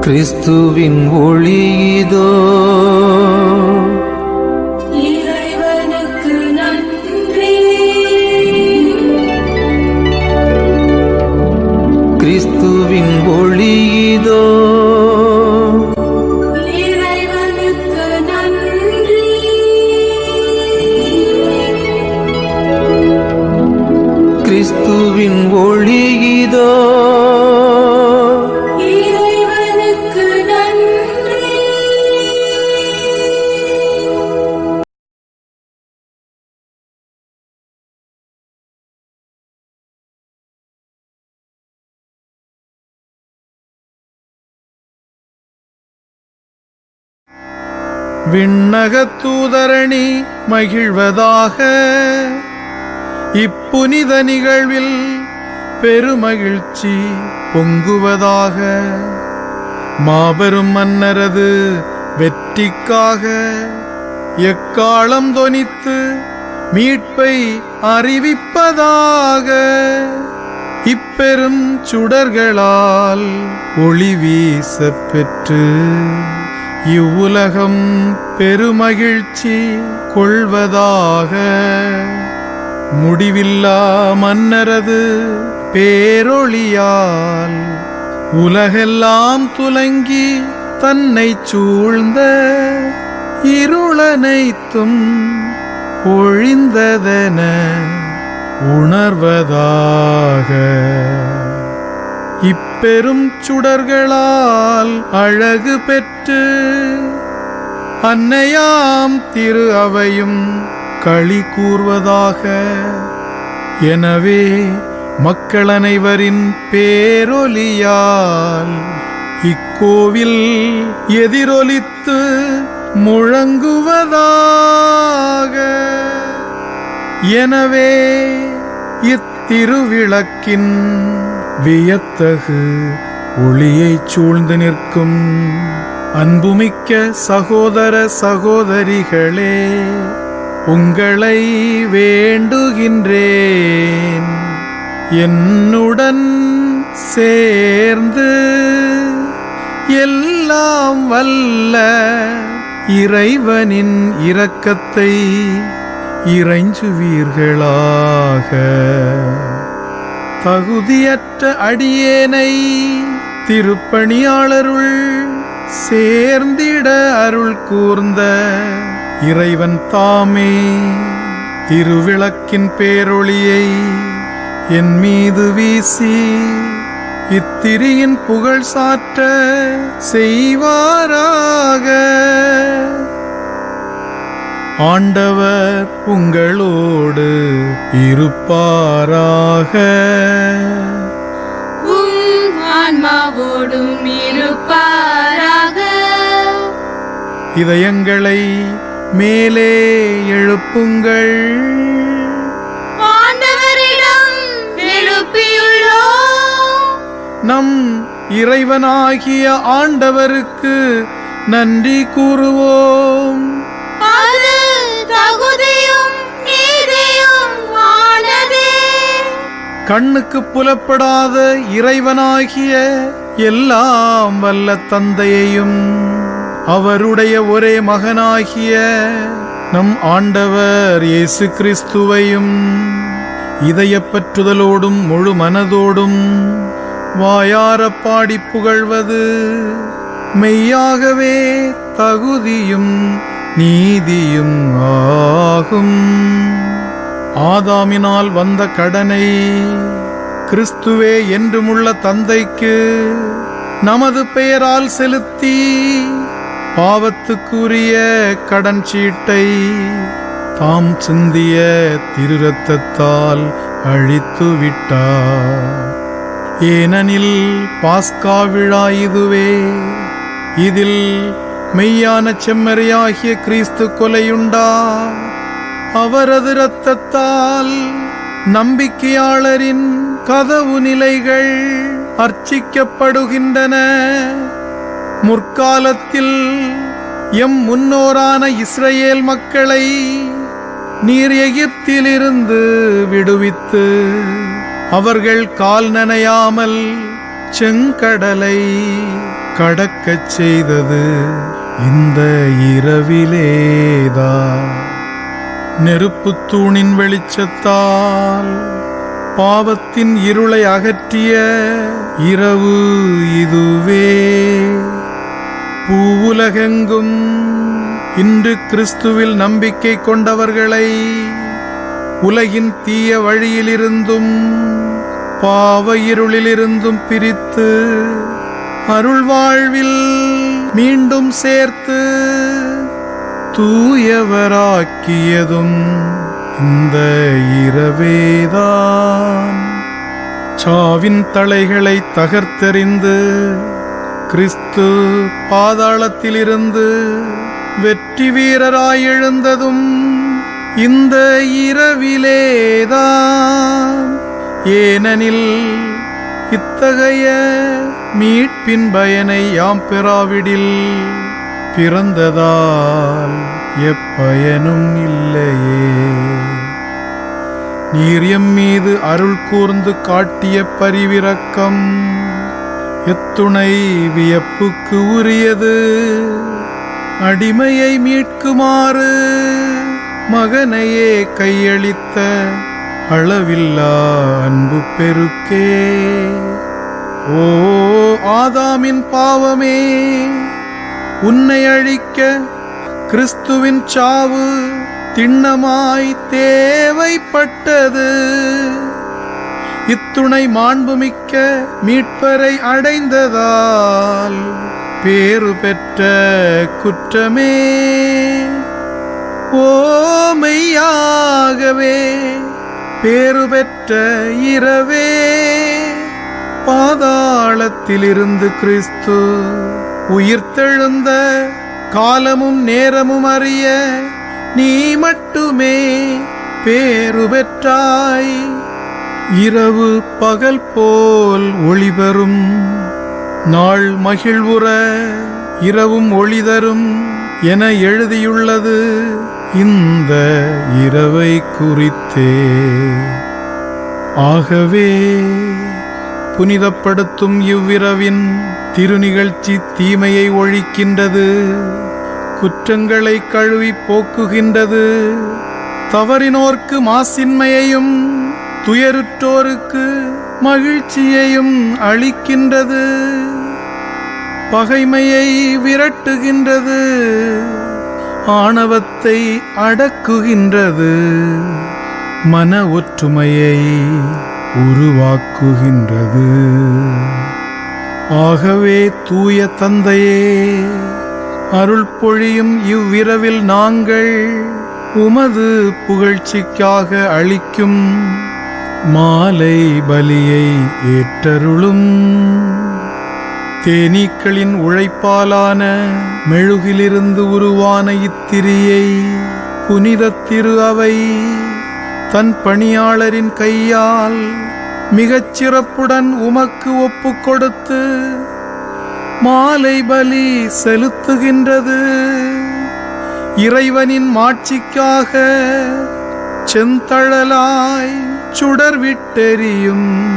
கிறிஸ்துவின் இறைவனுக்கு நன்றி. கிறிஸ்துவின் விண்ணகத் தூதரணி மகிழ்வதாக. இப்புனித நிகழ்வில் பெருமகிழ்ச்சி பொங்குவதாக. மாபெரும் மன்னரது வெற்றிக்காக எக்காலம் தொனித்து மீட்பை அறிவிப்பதாக. இப்பெரும் சுடர்களால் ஒளி வீசப்பெற்று இவ்வுலகம் பெருமகிழ்ச்சி கொள்வதாக. முடிவில்லா மன்னரது பேரொளியால் உலகெல்லாம் துலங்கி தன்னை சூழ்ந்த இருளனைத்தும் ஒழிந்ததென உணர்வதாக. பெரும் சுடர்களால் அழகு பெற்று அன்னையாம் திரு அவையும் களி கூறுவதாக எனவே மக்கள் அனைவரின் பேரொலியால் இக்கோவில் எதிரொலித்து முழங்குவதாக. எனவே இத்திருவிளக்கின் வியத்தகு ஒளியைச் சூழ்ந்து நிற்கும் அன்புமிக்க சகோதர சகோதரிகளே உங்களை வேண்டுகின்றேன். என்னுடன் சேர்ந்து எல்லாம் வல்ல இறைவனின் இரக்கத்தை இறைஞ்சுவீர்களாக. தகுதியற்ற அடியேனை திருப்பணியாளருள் சேர்ந்திட அருள் கூர்ந்த இறைவன் தாமே. திருவிளக்கின் பேரொளியை என் மீது வீசி இத்திரியின் புகழ் சாற்ற செய்வாராக. ஆண்டவர் உங்களோடு இருப்பாராக. ஆன்மாவோடும் இருப்பாராக. இதயங்களை மேலே எழுப்புங்கள். நம் இறைவனாகிய ஆண்டவருக்கு நன்றி கூறுவோம். கண்ணுக்கு புலப்படாத இறைவனாகிய எல்லாம் வல்ல தந்தையையும் அவருடைய ஒரே மகனாகிய நம் ஆண்டவர் இயேசு கிறிஸ்துவையும் இதயப்பற்றுதலோடும் முழு மனதோடும் வாயார பாடி புகழ்வது மெய்யாகவே தகுதியும் நீதியும் ஆகும். ஆதாமினால் வந்த கடனை கிறிஸ்துவே என்றுமுள்ள தந்தைக்கு நமது பெயரால் செலுத்தி பாவத்துக்குரிய கடன் சீட்டை தாம் சிந்திய திருரத்தத்தால் அழித்து விட்டார். ஏனெனில் பாஸ்கா விழா இதுவே. இதில் மெய்யான செம்மறியாகிய கிறிஸ்து கொலையுண்டா? அவரது இரத்தத்தால் நம்பிக்கையாளரின் கதவு நிலைகள் அர்ச்சிக்கப்படுகின்றன. முற்காலத்தில் எம் முன்னோரான இஸ்ரேல் மக்களை நீர் எகிப்திலிருந்து விடுவித்து அவர்கள் கால் நனையாமல் செங்கடலை கடக்கச் செய்தது. இந்த இரவிலேதா? நெருப்புத் தூணின் வெளிச்சத்தால் பாவத்தின் இருளை அகற்றிய இரவு இதுவே. பூவுலகெங்கும் இன்று கிறிஸ்துவில் நம்பிக்கை கொண்டவர்களை உலகின் தீய வழியிலிருந்தும் பாவ இருளிலிருந்தும் பிரித்து அருள் வாழ்வில் மீண்டும் சேர்த்து தூயவராக்கியதும் இந்த இரவேதான். சாவின் தலைகளை தகர்த்தெறிந்து கிறிஸ்து பாதாளத்திலிருந்து வெற்றி வீரராயெழுந்ததும் இந்த இரவிலேதான். ஏனெனில் இத்தகைய மீட்பின் பயனை யாம் பெறாவிடில்? பிறந்ததால் எப்பயனும் இல்லையே. நீர் எம் மீது அருள் கூர்ந்து காட்டிய பரிவிரக்கம் எத்துணை வியப்புக்கு உரியது. அடிமையை மீட்குமாறு மகனையே கையளித்த அளவில்லா அன்பு பெருக்கே. ஓ ஆதாமின் பாவமே உன்னை அழிக்க கிறிஸ்துவின் சாவு திண்ணமாய் தேவைப்பட்டது. இத்துணை மாண்புமிக்க மீட்பரை அடைந்ததால் பேறு பெற்ற குற்றமே. ஓமையாகவே பேறு பெற்ற இரவே பாதாளத்திலிருந்து கிறிஸ்து உயிர்த்தெழுந்த காலமும் நேரமும் அறிய நீ மட்டுமே பேரு பெற்றாய். இரவு பகல் போல் ஒளிபெறும் நாள் மகிழ்வுற இரவும் ஒளிதரும் என எழுதியுள்ளது இந்த இரவை குறித்தே. ஆகவே புனிதப்படுத்தும் இவ்விரவின் திருநிகழ்ச்சி தீமையை ஒழிக்கின்றது. குற்றங்களை கழுவி போக்குகின்றது. தவறினோர்க்கு மாசின்மையையும் துயருற்றோருக்கு மகிழ்ச்சியையும் அளிக்கின்றது. பகைமையை விரட்டுகின்றது. ஆணவத்தை அடக்குகின்றது. மன ஒற்றுமையை உருவாக்குகின்றது. ஆகவே தூய தந்தையே அருள் பொழியும் இவ்விரவில் நாங்கள் உமது புகழ்ச்சிக்காக அளிக்கும் மாலை பலியை ஏற்றருளும். தேனீக்களின் உழைப்பாலான மெழுகிலிருந்து உருவான இத்திரியை புனிதத்திரு அவை தன் பணியாளரின் கையால் மிகச் சிறப்புடன் உமக்கு ஒப்பு கொடுத்து மாலை பலி செலுத்துகின்றது. இறைவனின் மாட்சிக்காக செந்தழலாய் சுடர் விட்டெறியும்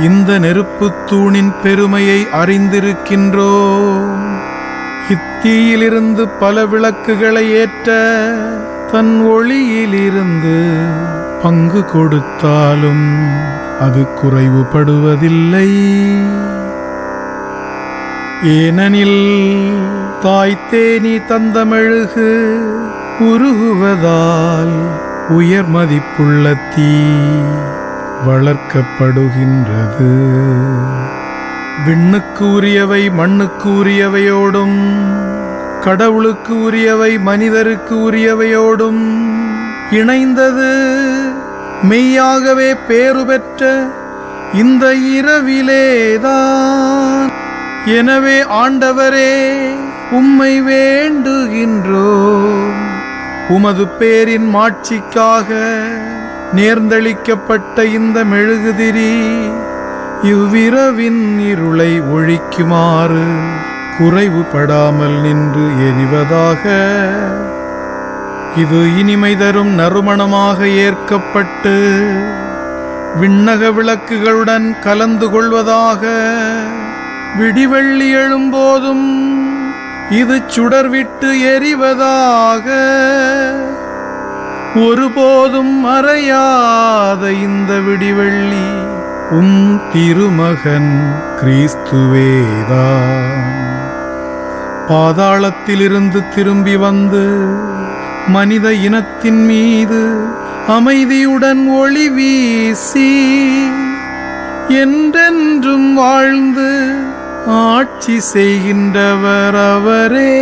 இந்த நெருப்புத் தூணின் பெருமையை அறிந்திருக்கின்றோம். இத்தீயிலிருந்து பல விளக்குகளை ஏற்ற தன் ஒளியிலிருந்து பங்கு கொடுத்தாலும் அது குறைவுபடுவதில்லை. ஏனெனில் தாய் தேனி தந்த மெழுகு உருகுவதால் உயர் மதிப்புள்ள தீ வளர்க்கப்படுகின்றது. விண்ணுக்கு உரியவை மண்ணுக்கு உரியவையோடும் கடவுளுக்கு உரியவை மனிதருக்கு உரியவையோடும் இணைந்தது. மெய்யாகவே பேறு பெற்ற இந்த இரவிலேதான். எனவே ஆண்டவரே உம்மை வேண்டுகின்றோம். உமது பேரின் மாட்சிக்காக நேர்ந்தளிக்கப்பட்ட இந்த மெழுகுதிரி இவ்விரவின் இருளை ஒழிக்குமாறு குறைவுபடாமல் நின்று எரிவதாக இது இனிமை தரும் நறுமணமாக ஏற்கப்பட்டு விண்ணக விளக்குகளுடன் கலந்து கொள்வதாக விடிவெள்ளி எழும்போதும் இது சுடர்விட்டு எரிவதாக ஒருபோதும் மறையாத இந்த விடிவெள்ளி உம் திருமகன் கிறிஸ்துவேதான். பாதாளத்திலிருந்து திரும்பி வந்து மனித இனத்தின் மீது அமைதியுடன் ஒளி வீசி என்றென்றும் வாழ்ந்து ஆட்சி செய்கின்றவர் அவரே.